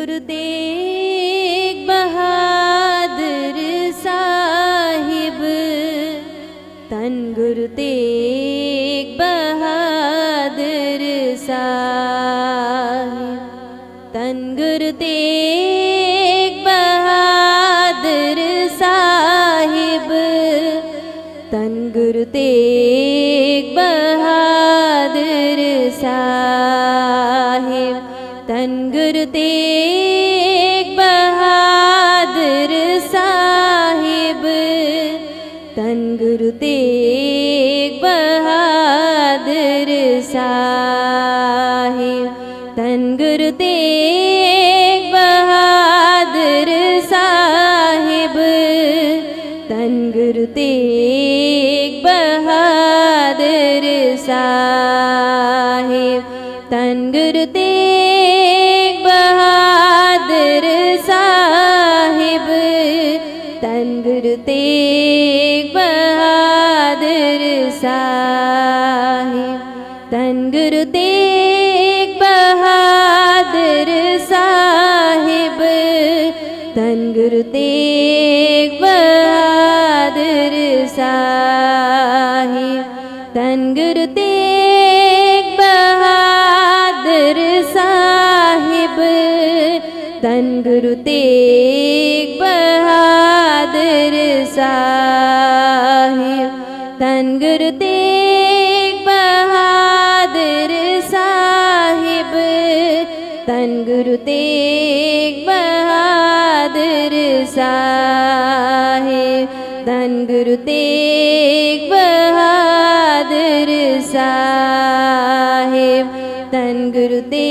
गुरुदेव बहादुर साहिब तन गुरुदेव बहादुर साहिब तन गुरुदेव बहादुर साहिब तन गुरुदेव बहादुर साहिब। धन गुरु बहाद्राहिब धन गुरुते बहाद्रारहि धन गुरु बहाद्राहिब धन गुरुतिक बहादुर साहिब तन गुरु धन गुरुते बहाद साहि धन गुरुते बहादुर साहिब। धन गुरुते पदी धन गुरुते बहादुर साहिब। धन बहादुर साहि धन गुरु बहादर साह धन गुरु ते बहादर सारे धन गुरु ते बहाद धन गुरुते